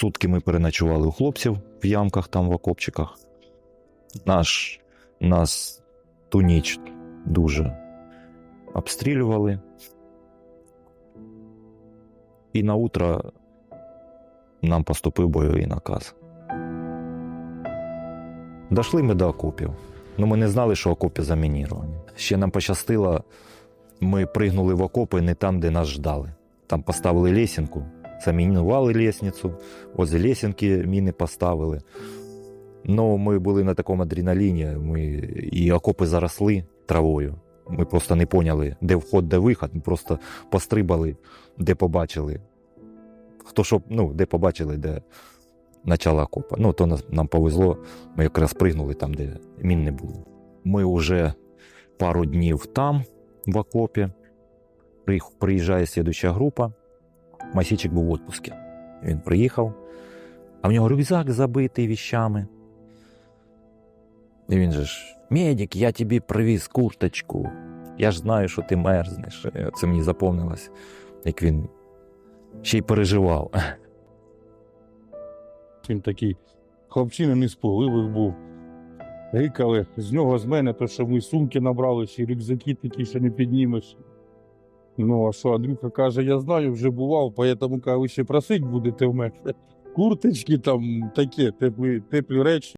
Сутки ми переночували у хлопців в ямках там в окопчиках. Наш, нас ту ніч дуже обстрілювали. І на утро нам поступив бойовий наказ. Дошли ми до окопів. Ну, ми не знали, що окопи замініровані. Ще нам пощастило, ми пригнули в окопи не там, де нас ждали. Там поставили лесінку, замінували лестницю, возле лесінки міни поставили. Ну, ми були на такому адреналіні, ми... і окопи заросли травою. Ми просто не поняли, де вход, де виход. Ми просто пострибали, де побачили. Хто що, ну, де побачили, де начало окопа. Ну, то нам повезло, ми якраз пригнули там, де мін не було. Ми вже пару днів там, в окопі. Приїжджає слідуча група. Масічик був в відпустці. Він приїхав, а в нього рюкзак забитий віщами. І він же ж, медик, я тобі привіз курточку. Я ж знаю, що ти мерзнеш. Е, Це мені заповнилось, як він ще й переживав. Він такий хлопчина неспогливий був. Гикали з нього з мене, то що ми сумки набрали, ще рюкзаки такі, що не піднімеш. Ну, а що, Андрюха каже, я знаю, вже бував, поэтому каже, ще просить будете в мене. Курточки там такі, теплі, теплі речі.